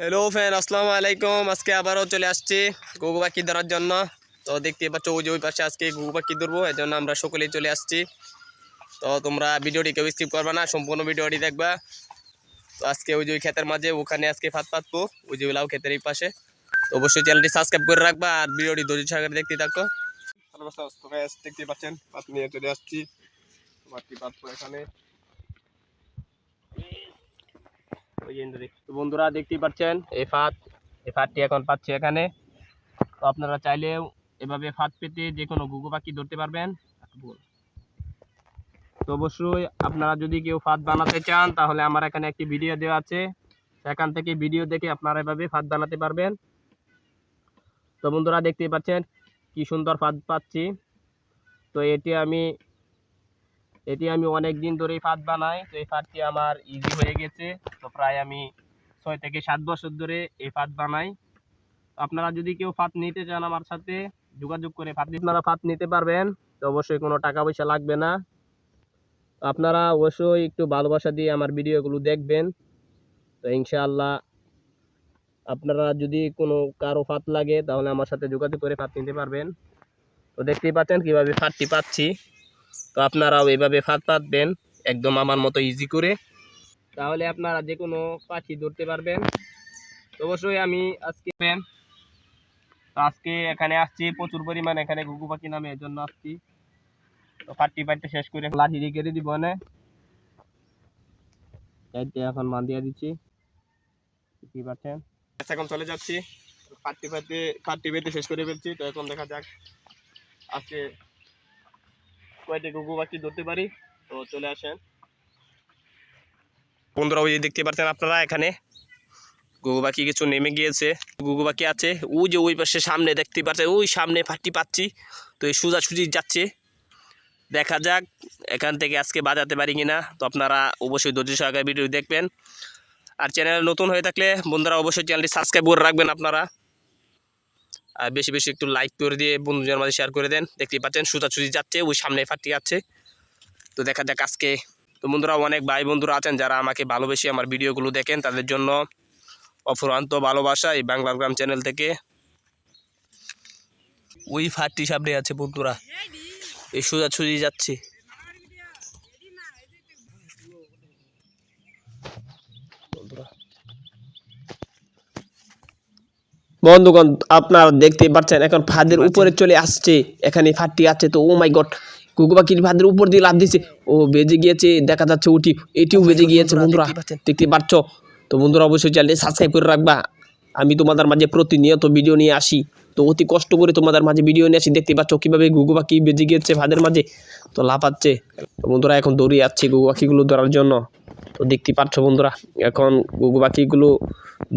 Hello fan আসসালামু আলাইকুম আজকে আবারও চলে আসছি ঘুঘু পাখি ধরার জন্য। তো দেখতে পাচ্ছ, ওই যে ওই পাশে আজকে ঘুঘু পাখি ধরবো, এই জন্য আমরা সকলেই চলে আসছি। তো তোমরা ভিডিওটি কেউ স্কিপ করবে না, সম্পূর্ণ ভিডিওটি দেখবা। তো আজকে ওই যে ওই ক্ষেতের মাঝে, ওখানে আজকে ফাত পাতবো, ওই যে লাউ ক্ষেতের এই পাশে। তো অবশ্যই চ্যানেলটি সাবস্ক্রাইব করে রাখবা, আর ভিডিওটি ধৈর্য সহকারে দেখতে থাকো। দেখতে পাচ্ছেন নিয়ে চলে আসছি। এখানে। বন্ধুরা দেখতেই পাচ্ছেন, এই ফাঁদ, এই ফাঁদটি এখন পাচ্ছি এখানে। তো আপনারা চাইলেও এভাবে ফাঁদ পেতে যে কোনো ঘুঘু পাখি ধরতে পারবেন। তো অবশ্যই আপনারা যদি কেউ ফাঁদ বানাতে চান, তাহলে আমার এখানে একটি ভিডিও দেওয়া আছে। সেখান থেকে ভিডিও দেখে আপনারা এভাবে ফাঁদ বানাতে পারবেন। তো বন্ধুরা দেখতেই পাচ্ছেন, কি সুন্দর ফাঁদ পাচ্ছি। তো এটি আমি এটি আমি অনেক দিন ধরেই ফাঁদ বানাই, তো এই ফাঁদটি আমার ইজি হয়ে গেছে। তো প্রায় আমি ছয় থেকে সাত বছর ধরে এই ফাঁদ বানাই। আপনারা যদি কেউ ফাঁদ নিতে চান আমার সাথে, যোগাযোগ করে ফাঁদ আপনারা ফাঁদ নিতে পারবেন, তো অবশ্যই কোনো টাকা পয়সা লাগবে না। আপনারা অবশ্যই একটু ভালোবাসা দিয়ে আমার ভিডিওগুলো দেখবেন। তো ইনশাআল্লাহ আপনারা যদি কোনো কারও ফাঁদ লাগে, তাহলে আমার সাথে যোগাযোগ করে ফাঁদ নিতে পারবেন। তো দেখতেই পাচ্ছেন কীভাবে ফাঁদটি পাচ্ছি। তো আপনারাও এভাবে ফাঁদ পাতবেন, একদম আমার মতো ইজি করে। তাহলে আপনারা যে কোনো পাখি ধরতে পারবেন। অবশ্যই আমি আজকে আজকে এখানে আসছি, প্রচুর পরিমাণ এখানে ঘুঘু পাখি নামে এর জন্য আসছি। তো ফাটটি ফাটতে শেষ করে লাঠি দিয়ে কেটে দিব না এখন মান দিচ্ছি। কি পাচ্ছেন? এখন চলে যাচ্ছি। ফাটটি ফাটতে ফাটটি পেতে শেষ করে ফেলছি। তো এখন দেখা যাক আজকে কয়টি ঘুঘু পাখি ধরতে পারি। তো চলে আসেন। বন্ধুরা, ওই দেখতে পাচ্ছেন আপনারা এখানে। ঘুঘু পাখি কিছু নেমে গিয়েছে। ঘুঘু পাখি আছে। ওই যে ওই পাশে সামনে দেখতে পাচ্ছেন, ওই সামনে ফাটি পাচ্ছি। তো এই সোজাসুজি যাচ্ছে। দেখা যাক এখান থেকে আজকে বাজাতে পারি কিনা। তো আপনারা অবশ্যই ধৈর্য সহকারে ভিডিও দেখবেন। আর চ্যানেল নতুন হয়ে থাকলে বন্ধুরা অবশ্যই চ্যানেলটি সাবস্ক্রাইব করে রাখবেন আপনারা। বেশি বেশি একটু লাইক করে দিয়ে বন্ধুদের মাঝে শেয়ার করে দেন। দেখতেই পাচ্ছেন সোজাসুজি যাচ্ছে, ওই সামনে ফাটি যাচ্ছে। তো দেখা যাক আজকে। তো বন্ধুরা, অনেক ভাই বন্ধুরা আছেন যারা আমাকে ভালোবেসে আমার ভিডিওগুলো দেখেন, তাদের জন্য অফুরান্ত ভালোবাসা এই বাংলার গ্রাম চ্যানেল থেকে। ওই ফাটটি সামনে আছে বন্ধুরা। এই সোজাসুজি যাচ্ছে। বন্ধুরা। বন্ধুগণ আপনারা দেখতে পাচ্ছেন এখন ফাঁদের উপরে চলে আসছে। এখানে ফাটটি আছে তো ও মাই গড কুকু পাখির ফাঁদের উপর দিয়ে লাভ দিছে। ও বেজে গিয়েছে দেখা যাচ্ছে ওটি এটিও বেজে গিয়েছে বন্ধুরা। দেখতে পাচ্ছ? তো বন্ধুরা অবশ্যই চ্যানেলটি সাবস্ক্রাইব করে রাখবা। আমি তোমাদের মাঝে প্রতিনিয়ত ভিডিও নিয়ে আসি। তো অতি কষ্ট করে তোমাদের মাঝে ভিডিও নিয়ে আসি। দেখতে পাচ্ছ কীভাবে গুগু পাখি বেজে গিয়েছে ফাঁদের মাঝে? তো লাফাচ্ছে। তো বন্ধুরা এখন দৌড়িয়ে যাচ্ছে গুগু পাখিগুলো ধরার জন্য। তো দেখতে পাচ্ছ বন্ধুরা? এখন গুগু পাখিগুলো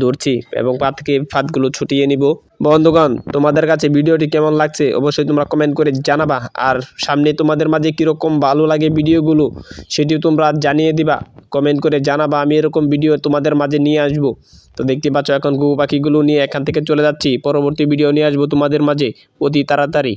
ধরছি এবং পা থেকে ফাঁদগুলো ছুটিয়ে নিব। বন্ধুগণ, তোমাদের কাছে ভিডিওটি কেমন লাগছে অবশ্যই তোমরা কমেন্ট করে জানাবা। আর সামনে তোমাদের মাঝে কীরকম ভালো লাগে ভিডিওগুলো, সেটিও তোমরা জানিয়ে দিবা। কমেন্ট করে জানাবা, আমি এরকম ভিডিও তোমাদের মাঝে নিয়ে আসব। তো দেখতে পাচ্ছ, এখন গুগু পাখিগুলো নিয়ে এখান থেকে চলে যাচ্ছি। পরবর্তী ভিডিও নিয়ে আসব তোমাদের মাঝে অতি তাড়াতাড়ি।